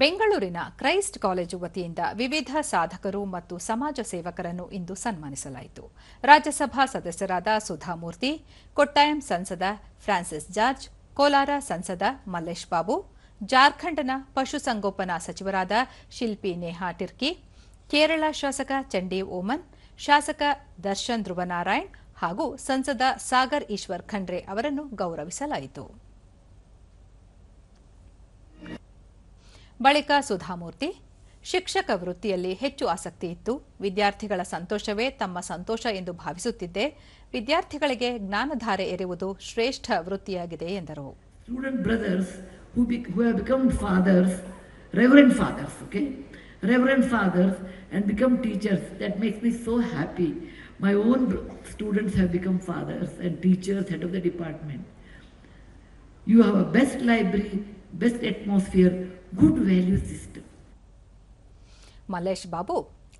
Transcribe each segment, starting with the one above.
ಬೆಂಗಳೂರಿನ Christ college ವತಿಯಿಂದ ವಿವಿಧ ಸಾಧಕರು ಮತ್ತು ಸಮಾಜ ಸೇವಕರನ್ನು ಇಂದು ಸನ್ಮಾನಿಸಲಾಯಿತು. ರಾಜ್ಯಸಭಾ ಸದಸ್ಯರಾದ ಸುಧಾಮೂರ್ತಿ, ಕೊಟ್ಟಾಯಂ ಸಂಸದ ಫ್ರಾನ್ಸಿಸ್ ಜಾರ್ಜ್, ಕೋಲಾರ ಸಂಸದ ಮಲ್ಲೇಶ್ ಬಾಬು, ಜಾರ್ಖಂಡ್ನ ಪಶುಸಂಗೋಪನಾ ಸಚಿವರಾದ ಶಿಲ್ಪಿ ನೇಹಾ ಟಿರ್ಕಿ, ಕೇರಳ ಶಾಸಕ ಚಂಡೀವ್ ಓಮನ್, ಶಾಸಕ ದರ್ಶನ್ ಧ್ರುವನಾರಾಯಣ್ ಹಾಗೂ ಸಂಸದ ಸಾಗರ್ ಈಶ್ವರ್ ಖಂಡ್ರೆ ಅವರನ್ನು ಗೌರವಿಸಲಾಯಿತು. ಬಳಿಕ ಸುಧಾಮೂರ್ತಿ ಶಿಕ್ಷಕ ವೃತ್ತಿಯಲ್ಲಿ ಹೆಚ್ಚು ಆಸಕ್ತಿ ಇತ್ತು ವಿದ್ಯಾರ್ಥಿಗಳ ಸಂತೋಷವೇ ತಮ್ಮ ಸಂತೋಷ ಎಂದು ಭಾವಿಸುತ್ತಿದ್ದೆ ವಿದ್ಯಾರ್ಥಿಗಳಿಗೆ ಜ್ಞಾನಧಾರೆ ಎರೆಯುವುದು ಶ್ರೇಷ್ಠ ವೃತ್ತಿಯಾಗಿದೆ ಎಂದರು student brothers who, be, who have become fathers, reverend fathers, okay? Reverend fathers and become teachers. That makes me so happy. My own students have become fathers and teachers, head of the department. You have a best library, best atmosphere good value system Mallesh Babu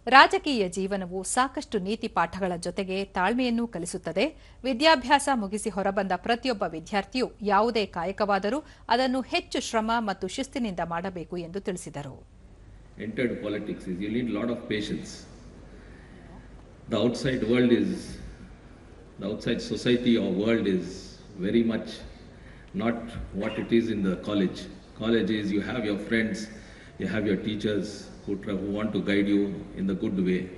ರಾಜಕೀಯ ಜೀವನವು ಸಾಕಷ್ಟು ನೀತಿ ಪಾಠಗಳ ಜೊತೆಗೆ ತಾಳ್ಮೆಯನ್ನೂ ಕಲಿಸುತ್ತದೆ. ವಿದ್ಯಾಭ್ಯಾಸ ಮುಗಿಸಿ ಹೊರಬಂದ ಪ್ರತಿಯೊಬ್ಬ ವಿದ್ಯಾರ್ಥಿಯು ಯಾವುದೇ ಕಾಯಕವಾದರೂ ಅದನ್ನು ಹೆಚ್ಚು ಶ್ರಮ ಮತ್ತು ಶಿಸ್ತಿನಿಂದ ಮಾಡಬೇಕು ಎಂದು ತಿಳಿಸಿದರು. Not what it is in the college. College is you have your friends, you have your teachers who, who want to guide you in the good way.